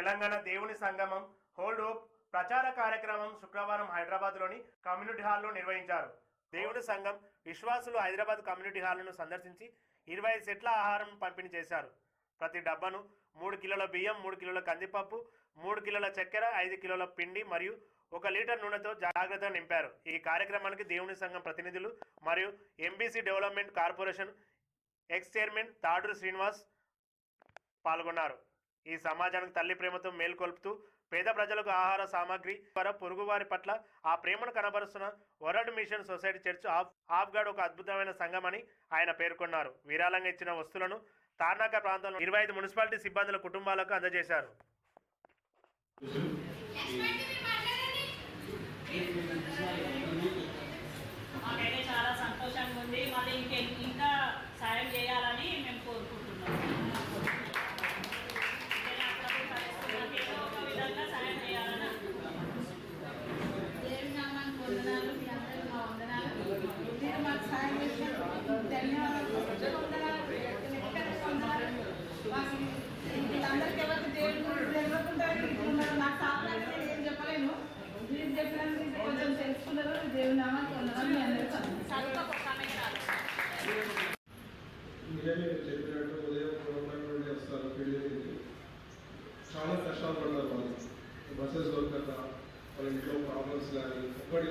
తెలంగాణ దేవుని సంగమం hold hope ప్రచార కార్యక్రమం శుక్రవారం హైదరాబాద్లోని కమ్యూనిటీ హాల్లో నిర్వహించారు. దేవుని సంఘం విశ్వాసులు హైదరాబాద్ కమ్యూనిటీ హాల్ను సందర్శించి ఇరవై ఐదు సెట్ల ఆహారం పంపిణీ చేశారు. ప్రతి డబ్బాను మూడు కిలోల బియ్యం మూడు కిలోల కందిపప్పు మూడు కిలోల చక్కెర ఐదు కిలోల పిండి మరియు ఒక లీటర్ నూనెతో జాగ్రత్తగా నింపారు. ఈ కార్యక్రమానికి దేవుని సంఘం ప్రతినిధులు మరియు MBC development corporation ex chairman Taduru Srinivas పాల్గొన్నారు. ఈ సమాజానికి తల్లి ప్రేమతో మేల్కొల్పుతూ పేద ప్రజలకు ఆహార సామాగ్రి ద్వారా పొరుగువారి పట్ల ఆ ప్రేమను కనబరుస్తున్న world mission society church of of God ఒక అద్భుతమైన సంఘమని ఆయన పేర్కొన్నారు. విరాళంగా ఇచ్చిన వస్తువులను తార్నాక ప్రాంతంలో ఇరవై ఐదు మున్సిపాలిటీ సిబ్బందుల కుటుంబాలకు అందజేశారు. వీళ్ళందరికీ ఎవరికి దేవుని గురించి ఇట్లున్నారు నాకు నేను ఏం చెప్పలేను మీరు చెప్పినందుకు కొంచెం తెలుసుకున్నారు దేవుని నామానికి మీ అందరికీ చెప్పినట్టు ఉదయం చాలా కష్టాలు పడతారు వాళ్ళు. బస్సెస్ దొరకక వాళ్ళ ఇంట్లో ప్రాబ్లమ్స్ కానీ ఒక్కటి